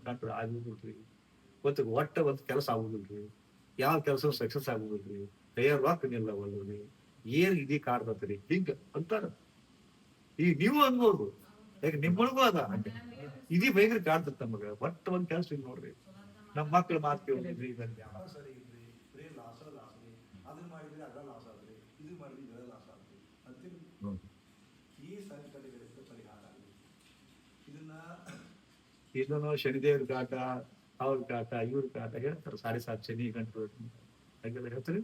Control ಆಗುದಿಲ್ರಿ ಮತ್ತು ಒಟ್ಟ ಒಂದು ಕೆಲಸ ಆಗುದಿಲ್ರಿ ಯಾವ ಕೆಲಸ ಸಕ್ಸಸ್ ಆಗುದಿಲ್ರಿ ಕೈಯ ರೊಕ್ಕ ನಿಲ್ಲವಲ್ರಿ ಏನ್ ಇದೀ ಕಾಡ್ತತ್ರಿ ಹಿಂಗ ಅಂತಾರ. ಈಗ ನೀವು ಅನ್ಬೋದು. ಯಾಕೆ ನಿಮ್ಮೊಳಗೂ ಅದ? ಇದಿ ಭಯಂಕರ ಕಾಡ್ತತ್ ನಮಗ ಒಟ್ಟ ಒಂದ್ ಕೆಲಸ ನೋಡ್ರಿ. ನಮ್ಮ ಮಕ್ಳು ಮಾತ್ ಕೇಳಿದ್ರಿ ಯಾವ ಸರಿ ಇಲ್ರಿ ಬರೀ ಲಾಸ ಲಾಸ್ ರೀ ಅದನ್ನ ಮಾಡಿದ್ರೆ ಅದ್ರ ಲಾಸ್ ಆದ್ರಿ ಇದು ಮಾಡಿದ್ರೆ ಇದರ ಲಾಸ್ ಆದ್ರಿ ಅಂತೀನಿ ಈ ಸಂಕಟಗಳಿಗೆ ಪರಿಹಾರ ಆಗಲಿ ಇದನ್ನ ಇದನ್ನು ಶನಿದೇವ್ರ ಕಾಟ ಅವ್ರ ಕಾಟ ಇವ್ರ ಕಾಟ ಹೇಳ್ತಾರೆ, ಸಾಡೆ ಸಾತ್ ಶನಿ ಗಂಟು ಹಾಗೆಲ್ಲ ಹೇಳ್ತಾರೆ.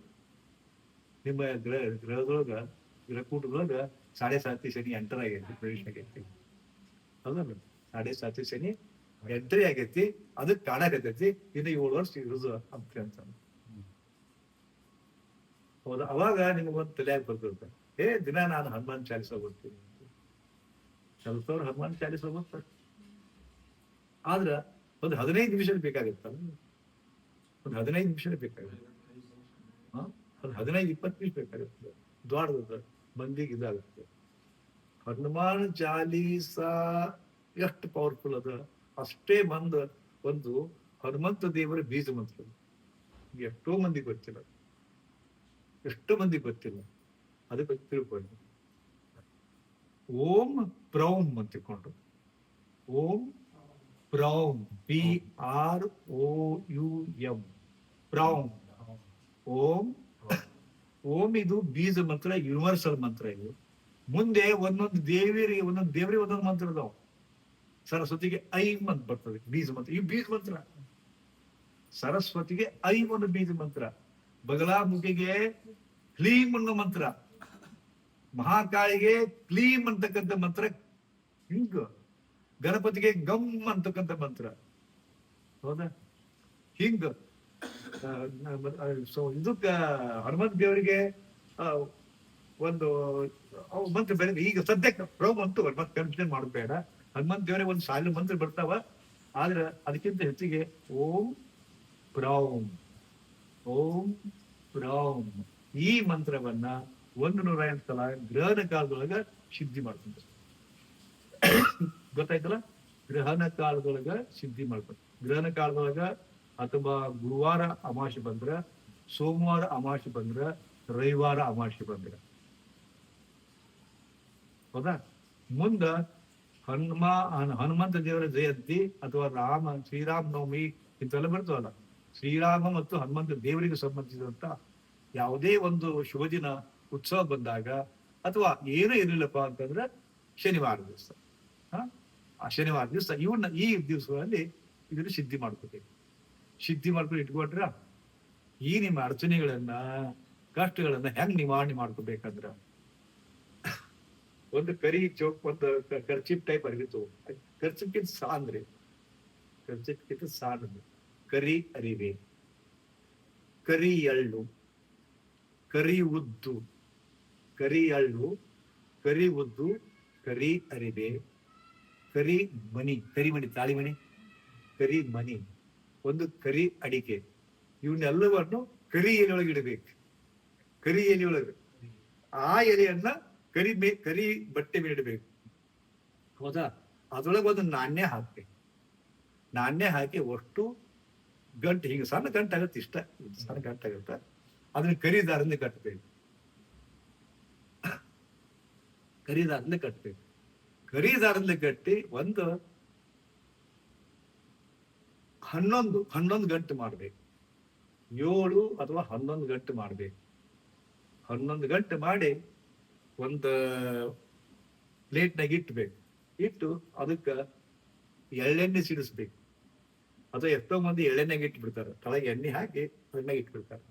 ನಿಮ್ಮ ಗ್ರಹ, ಗ್ರಹದೊಳಗ, ಗ್ರಹಕೂಟದೊಳಗ ಸಾಡೆ ಸಾತಿ ಶನಿ ಎಂಟರ್ ಆಗೈತಿ, ಪ್ರವೇಶ ಆಗೈತಿ. ಹೌದಲ್ಲ ಸಾಡೆ ಸಾತಿ ಶನಿ ಎಂಟ್ರಿ ಆಗೈತಿ, ಅದಕ್ಕೆ ಕಾಡಾಕತೈತಿ ಇನ್ನು ಏಳು ವರ್ಷ ಇರುದು ಅಂತ ಅಂತ ಹೌದ? ಅವಾಗ ನಿಮಗೊಂದು ತಲೆಯಾಗಿ ಬರ್ತಿರುತ್ತೆ ಏ, ದಿನ ನಾನು ಹನುಮಾನ್ ಚಾಲಿಸ ಹೋಗ್ತೀನಿ ಕೆಲಸದವ್ರು ಹನುಮಾನ್ ಚಾಲಿಸ ಹೋಗ್ತಾರೆ ಆದ್ರ ಒಂದು ಹದಿನೈದು ನಿಮಿಷ ಬೇಕಾಗಿತ್ತ ಒಂದು ಹದಿನೈದು ನಿಮಿಷ ಬೇಕಾಗುತ್ತೆ? ಒಂದು ಹದಿನೈದು, ಇಪ್ಪತ್ತು ನಿಮಿಷ ಬೇಕಾಗುತ್ತೆ. ದ್ವಾರದ ಮಂದಿಗೆ ಇದಾಗುತ್ತೆ. ಹನುಮಾನ್ ಚಾಲೀಸ ಎಷ್ಟು ಪವರ್ಫುಲ್ ಅದ. ಅಷ್ಟೇ ಮಂದ ಒಂದು ಹನುಮಂತ ದೇವರ ಬೀಜ ಮಂತ್ರ. ಎಷ್ಟೋ ಮಂದಿ ಗೊತ್ತಿಲ್ಲ. ಎಷ್ಟೋ ಮಂದಿ ಗೊತ್ತಿಲ್ಲ. ಅದಕ್ಕೆ ತಿಳ್ಕೊಂಡು ಓಂ ಪ್ರೌಂ ಅಂತ ತಿಳ್ಕೊಂಡು. ಓಂ ಪ್ರೌಂ B R O U M ಪ್ರೌಮ್ ಓಂ ಓಂ ಇದು ಬೀಜ ಮಂತ್ರ ಯೂನಿವರ್ಸಲ್ ಮಂತ್ರ ಇದು. ಮುಂದೆ ಒಂದೊಂದು ದೇವಿರಿಗೆ ಒಂದೊಂದು ದೇವರಿಗೆ ಒಂದೊಂದು ಮಂತ್ರ ಅದಾವ ಸರಸ್ವತಿಗೆ ಐಂ ಅಂತ ಬರ್ತದೆ ಬೀಜ ಮಂತ್ರ. ಈ ಬೀಜ ಮಂತ್ರ. ಸರಸ್ವತಿಗೆ ಐಂ ಒಂದು ಬೀಜ ಮಂತ್ರ. ಬಗಲಾಮುಖಿಗೆ ಕ್ಲೀಮ್ ಅನ್ನೋ ಮಂತ್ರ. ಮಹಾಕಾಳಿಗೆ ಕ್ಲೀಮ್ ಅಂತಕ್ಕಂಥ ಮಂತ್ರ. ಹಿಂಗ. ಗಣಪತಿಗೆ ಗಮ್ ಅಂತಕ್ಕಂಥ ಮಂತ್ರ. ಹೌದಾ? ಹಿಂಗ ಸೊ ಇದಕ್ಕ ಹನುಮಂತ ದೇವರಿಗೆ ಒಂದು ಮಂತ್ರ ಬೇರೆ, ಈಗ ಸದ್ಯಕ್ಕೆ ಪ್ರೋಮ್ ಅಂತೂ ಮತ್ತೆ ಕನ್ಫ್ಯೂಷನ್ ಮಾಡೋದು ಬೇಡ. ಹನುಮಂತ ದೇವರಿಗೆ ಒಂದು ಸಾಲಿನ ಮಂತ್ರ ಬರ್ತಾವ. ಆದ್ರೆ ಅದಕ್ಕಿಂತ ಹೆಚ್ಚಿಗೆ ಓಂ ಪ್ರೌಂ ಓಂ ಪ್ರೌಂ ಈ ಮಂತ್ರವನ್ನ ಒಂದು ನೂರ ಎಂಟು ಸಲ ಗ್ರಹಣ ಕಾಲದೊಳಗ ಸಿದ್ಧಿ ಮಾಡ್ಕೊಂತ ಗೊತ್ತಾಯ್ತಲ್ಲ? ಗ್ರಹಣ ಕಾಲದೊಳಗ ಸಿದ್ಧಿ ಮಾಡ್ಬೇಕು. ಗ್ರಹಣ ಕಾಲದೊಳಗ ಅಥವಾ ಗುರುವಾರ ಅಮಾವಾಸ್ಯೆ ಬಂದ್ರ, ಸೋಮವಾರ ಅಮಾವಾಸ್ಯೆ ಬಂದ್ರ, ರವಿವಾರ ಅಮಾವಾಸ್ಯೆ ಬಂದ್ರ. ಹೌದಾ? ಮುಂದ ಹನುಮ, ಹನುಮಂತ ದೇವರ ಜಯಂತಿ ಅಥವಾ ರಾಮ, ಶ್ರೀರಾಮ ನವಮಿ ಇಂತೆಲ್ಲ ಬರ್ತವಲ್ಲ. ಶ್ರೀರಾಮ ಮತ್ತು ಹನುಮಂತ ದೇವರಿಗೆ ಸಂಬಂಧಿಸಿದಂತ ಯಾವುದೇ ಒಂದು ಶುಭ ದಿನ, ಉತ್ಸವ ಬಂದಾಗ ಅಥವಾ ಏನೂ ಇರಲಿಲ್ಲಪ್ಪ ಅಂತಂದ್ರೆ ಶನಿವಾರ ದಿವಸ. ಹ? ಆ ಶನಿವಾರ ದಿವಸ ಇವನ್ನ ಈ ದಿವಸಗಳಲ್ಲಿ ಇದನ್ನು ಸಿದ್ಧಿ ಮಾಡ್ಕೋತೀವಿ. ಸಿದ್ಧಿ ಮಾಡ್ಕೊಂಡು ಇಟ್ಕೊಂಡ್ರ ಈ ನಿಮ್ಮ ಅಡಚಣೆಗಳನ್ನ ಕಷ್ಟಗಳನ್ನ ಹೆಂಗ್ ನಿವಾರಣೆ ಮಾಡ್ಕೋಬೇಕಂದ್ರ? ಒಂದು ಕರಿ ಚೌಕ್ ಒಂದು ಖರ್ಚಿಪ್ ಟೈಪ್ ಅರಿವಿತು ಖರ್ಚಿಪ್ಕಿಂತ ಸಾಂದ್ರಿ ಖರ್ಚಿಪ್ಕಿಂತ ಸಾಂದ್ ಕರಿ ಅರಿವೆ, ಕರಿ ಎಳ್ಳು, ಕರಿ ಉದ್ದು, ಕರಿ ಎಳ್ಳು, ಕರಿ ಉದ್ದು, ಕರಿ ಅರಿವೆ. ಕರಿ ಮನಿ ತಾಳಿ ಮಣಿ ಕರಿ ಮನಿ, ಒಂದು ಕರಿ ಅಡಿಕೆ. ಇವನ್ನೆಲ್ಲವನ್ನು ಕರಿ ಎಲೆಯೊಳಗೆ ಇಡಬೇಕು. ಕರಿ ಎಲೆಯೊಳಗೆ. ಆ ಎಲೆಯನ್ನ ಕರಿ ಮೇ, ಕರಿ ಬಟ್ಟೆ ಮೇಲೆ ಇಡಬೇಕು. ಹೌದಾ? ಅದೊಳಗೆ ಒಂದು ನಾಣ್ಯ ಹಾಕ್ಬೇಕು. ನಾಣ್ಯ ಹಾಕಿ ಒಷ್ಟು ಗಂಟು, ಹಿಂಗೆ ಸಣ್ಣ ಗಂಟು ಆಗುತ್ತೆ ಇಷ್ಟ. ಸಣ್ಣ ಗಂಟು ಆಗುತ್ತೆ. ಅದನ್ನ ಕರಿ ದಾರದಿಂದ ಕಟ್ಟಬೇಕು ಕರಿದಾರದಿಂದ ಕಟ್ಟಬೇಕು ಕರಿ ಗಟ್ಟಿ ಒಂದು ಹನ್ನೊಂದು ಹನ್ನೊಂದು ಗಂಟೆ ಮಾಡ್ಬೇಕು. ಏಳು ಅಥವಾ ಹನ್ನೊಂದು ಗಂಟೆ ಮಾಡ್ಬೇಕು. ಹನ್ನೊಂದು ಗಂಟೆ ಮಾಡಿ ಒಂದು ಪ್ಲೇಟ್ನಾಗ ಇಟ್ಬೇಕು. ಇಟ್ಟು ಅದಕ್ಕೆ ಎಳ್ಳೆಣ್ಣೆ ಸಿಡಿಸ್ಬೇಕು. ಅಥವಾ ಎಷ್ಟೋ ಮಂದಿ ಎಳ್ಳೆಣ್ಣೆಗೆ ಇಟ್ಬಿಡ್ತಾರೆ. ತಳಗೆ ಎಣ್ಣೆ ಹಾಕಿ ಎಣ್ಣೆಗೆ ಇಟ್ಬಿಡ್ತಾರೆ.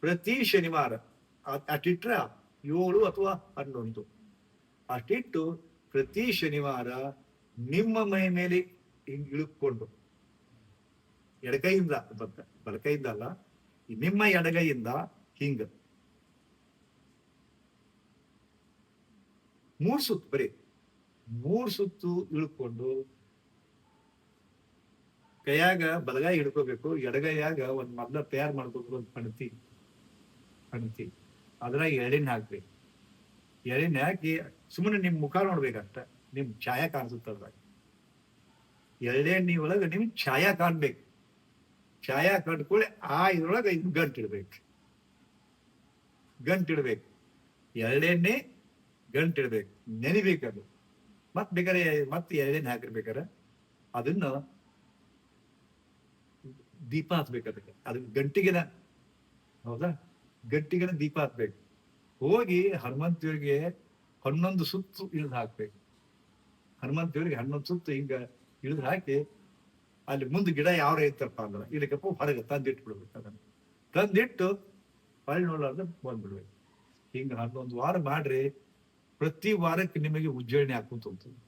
ಪ್ರತಿ ಶನಿವಾರ ಅಷ್ಟಿಟ್ರ ಏಳು ಅಥವಾ ಹನ್ನೊಂದು. ಅಷ್ಟಿಟ್ಟು ಪ್ರತಿ ಶನಿವಾರ ನಿಮ್ಮ ಮೈ ಮೇಲೆ ಹಿಂಗ್ ಇಳುಕೊಂಡು ಎಡಗೈಯಿಂದ ಬತ್ತ ಬಲಕೈಯಿಂದ ಅಲ್ಲ ನಿಮ್ಮ ಎಡಗೈಯಿಂದ ಹಿಂಗ ಮೂರ್ ಸುತ್ತು ಬರೀ ಮೂರ್ ಸುತ್ತು ಇಳ್ಕೊಂಡು ಕೈಯಾಗ ಬಲಗೈ ಹಿಡ್ಕೋಬೇಕು, ಎಡಗೈಯಾಗ ಒಂದ್ ಮದ್ಲ ತಯಾರು ಮಾಡ್ಕೋಬೇಕು ಒಂದ್ ಪಣತಿ ಪಣತಿ. ಅದ್ರಾಗ ಎಳಿನ ಹಾಕ್ಬೇಕು ಎಳೆಣ್ಣೆ ಹಾಕಿ ಸುಮ್ಮನೆ ನಿಮ್ ಮುಖ ನೋಡ್ಬೇಕಷ್ಟ ನಿಮ್ ಛಾಯಾ ಕಾಣಿಸುತ್ತೆ ಅದ್ರಾಗ. ಎಳ್ಳೆಣ್ಣೆ ಒಳಗೆ ನಿಮ್ಗೆ ಛಾಯಾ ಕಾಣ್ಬೇಕು. ಛಾಯಾ ಕಂಡ್ಕೊಳ್ಳಿ ಆ ಇದ್ರೊಳಗೆ ಇದು ಗಂಟಿಡ್ಬೇಕು ಗಂಟಿಡ್ಬೇಕು ಎಳ್ಳೆಣ್ಣೆ ಗಂಟಿಡ್ಬೇಕು ನೆನಿಬೇಕದು ಮತ್ ಬೇಕಾರೆ ಮತ್ತೆ ಎಳ್ಳೆಣ್ಣೆ ಹಾಕಿರ್ಬೇಕಾರೆ ಅದನ್ನ ದೀಪ ಹಚ್ಬೇಕು ಅದಕ್ಕೆ. ಅದು ಗಂಟಿಗೆನ, ಹೌದಾ? ಗಂಟಿಗೆನ ದೀಪ ಹಚ್ಬೇಕು. ಹೋಗಿ ಹನುಮಂತ ದೇವರಿಗೆ ಹನ್ನೊಂದು ಸುತ್ತು ಇಳಿದು ಹಾಕ್ಬೇಕು. ಹನುಮಂತ ದೇವರಿಗೆ ಹನ್ನೊಂದು ಸುತ್ತು ಹಿಂಗ ಇಳಿದು ಹಾಕಿ ಅಲ್ಲಿ ಮುಂದೆ ಗಿಡ ಯಾವ ಐತಪ್ಪ ಅಂದ್ರೆ ಇದಕ್ಕಪ್ಪ ಹೊರಗೆ ತಂದಿಟ್ಬಿಡ್ಬೇಕು ಅದನ್ನ. ತಂದಿಟ್ಟು ಹೊಳ್ಳಿ ನೋಡ್ಲಾರ್ದ ಬಂದ್ಬಿಡ್ಬೇಕು. ಹಿಂಗ ಹನ್ನೊಂದು ವಾರ ಮಾಡ್ರಿ, ಪ್ರತಿ ವಾರಕ್ಕೆ ನಿಮಗೆ ಉಜ್ಜರಣೆ ಹಾಕೊಂತ ಹೋಗ್ತದೆ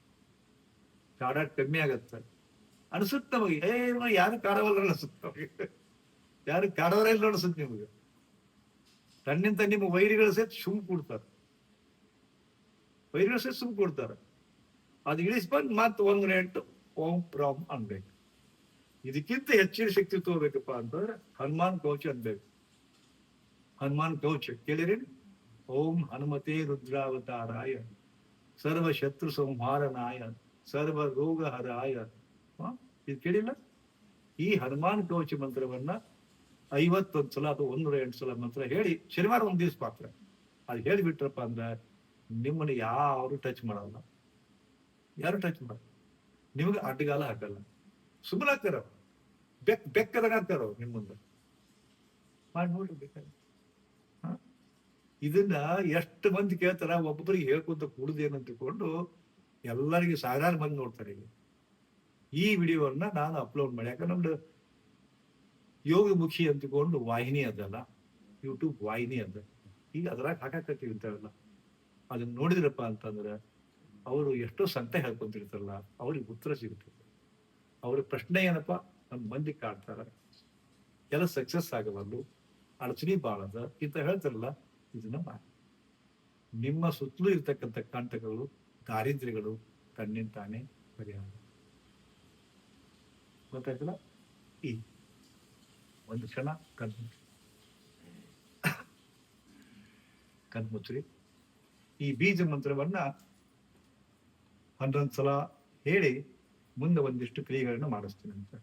ಕಾಡಾಟ ಕಮ್ಮಿ ಆಗತ್ತೆ. ಅನಿಸುತ್ತೆ ನಮಗೆ, ಏ ಇವ್ನು ಯಾರು ಕಾಡವಲ್ಲ ಅನಿಸುತ್ತೆ ನಮಗೆ ಯಾರು ಕಾಡವರೇ ಇಲ್ಲ ಅನ್ಸುತ್ತೆ ನಿಮಗೆ. ತನ್ನಿಂತ ನಿಮ್ಮ ವೈರಿಗಳ ಸಹಿತ ಸುಮ್ ಕೊಡ್ತಾರೆ. ವೈರಿಗಳ ಸಹಿತ ಸುಮ್ ಕೊಡ್ತಾರೆ. ಅದು ಇಳಿಸ್ ಬಂದು ಮತ್ತೆ ಒಂದು ನೆಂಟು ಓಂ ಪ್ರಾಮ್ ಅನ್ಬೇಕು. ಇದಕ್ಕಿಂತ ಹೆಚ್ಚಿನ ಶಕ್ತಿ ತಗೋಬೇಕಪ್ಪ ಅಂತಂದ್ರೆ ಹನುಮಾನ್ ಕವಚ ಅನ್ಬೇಕು. ಹನುಮಾನ್ ಕವಚ ಕೇಳಿರಿ. ಓಂ ಹನುಮತೇ ರುದ್ರಾವತಾರಾಯ, ಸರ್ವ ಶತ್ರು ಸಂಹಾರನಾಯ, ಸರ್ವ ರೋಗ ಹರಾಯ? ಇದು ಕೇಳಿಲ್ಲ? ಈ ಹನುಮಾನ್ ಕವಚ ಮಂತ್ರವನ್ನ ಐವತ್ತೊಂದು ಸಲ ಅಥವಾ ಒಂದೂರ ಎಂಟು ಸಲ ಮಂತ್ರ ಹೇಳಿ, ಶನಿವಾರ ಒಂದು ದಿವಸ ಮಾತ್ರ. ಅದು ಹೇಳಿಬಿಟ್ರಪ್ಪ ಅಂದ್ರೆ ನಿಮ್ಮನ್ನ ಯಾರು ಟಚ್ ಮಾಡಲ್ಲ. ಯಾರು ಟಚ್ ಮಾಡಲ್ಲ ನಿಮಗೆ ಅಡ್ಡಗಾಲ ಹಾಕಲ್ಲ. ಸುಮ್ಮನೆ ಹಾಕ್ತಾರ. ಬೆಕ್, ಬೆಕ್ಕದಾಗ ಹಾಕ್ತಾರ ನಿಮ್ಮ ಮುಂದೆ. ಮಾಡಿ ನೋಡ್ರಿ ಬೇಕಾದ್ರೆ? ಇದನ್ನ ಎಷ್ಟು ಮಂದಿ ಕೇಳ್ತಾರ ಒಬ್ಬೊಬ್ಬರಿಗೆ ಹೇಳ್ಕೊಂತ ಕೂಡುದೇನು ಅಂತಿಕೊಂಡು ಎಲ್ಲರಿಗೂ ಸಾವಿರಾರು ಮಂದಿ ನೋಡ್ತಾರೆ ಈಗ. ಈ ವಿಡಿಯೋವನ್ನ ನಾನು ಅಪ್ಲೋಡ್ ಮಾಡಿ. ಯಾಕಂದ್ರೆ ನಮ್ದು ಯೋಗಮುಖಿ ಅಂತಕೊಂಡು ವಾಹಿನಿ ಅದಲ್ಲ ಯೂಟ್ಯೂಬ್ ವಾಹಿನಿ ಅದ. ಈಗ ಅದ್ರಾಗ ಹಾಕಾಕತ್ತೀವಿ ಇಂಥವೆಲ್ಲ ಅದನ್ನ ನೋಡಿದ್ರಪ್ಪ ಅಂತಂದ್ರೆ ಅವರು ಎಷ್ಟೋ ಸಂತೆ ಹೇಳ್ಕೊಂತಿರ್ತಾರಲ್ಲ ಅವ್ರಿಗೆ ಉತ್ತರ ಸಿಗುತ್ತೆ. ಅವ್ರ ಪ್ರಶ್ನೆ ಏನಪ್ಪ? ನಮ್ಮ ಮಂದಿ ಕಾಡ್ತಾರ. ಎಲ್ಲ ಸಕ್ಸಸ್ ಆಗಬಲ್ಲು ಅಡಚಣೆ ಬಾಳದ ಇಂತ ಹೇಳ್ತಾರಲ್ಲ, ಇದನ್ನ ಮಾಡಿ. ನಿಮ್ಮ ಸುತ್ತಲೂ ಇರ್ತಕ್ಕಂಥ ಕಂಟಕಗಳು ದಾರಿದ್ರ್ಯಗಳು ಕಣ್ಣಿನ ಪರಿಹಾರ. ಗೊತ್ತಾಯ್ತಲ್ಲ? ಈ ಒಂದು ಕ್ಷಣ ಕಣ್ ಕಣ್ಮುಚ್ಚ್ರಿ ಈ ಬೀಜ ಮಂತ್ರವನ್ನ ಹನ್ನೊಂದು ಸಲ ಹೇಳಿ ಮುಂದೆ ಒಂದಿಷ್ಟು ಕ್ರಿಯೆಗಳನ್ನ ಮಾಡಿಸ್ತೀನಿ ಅಂತ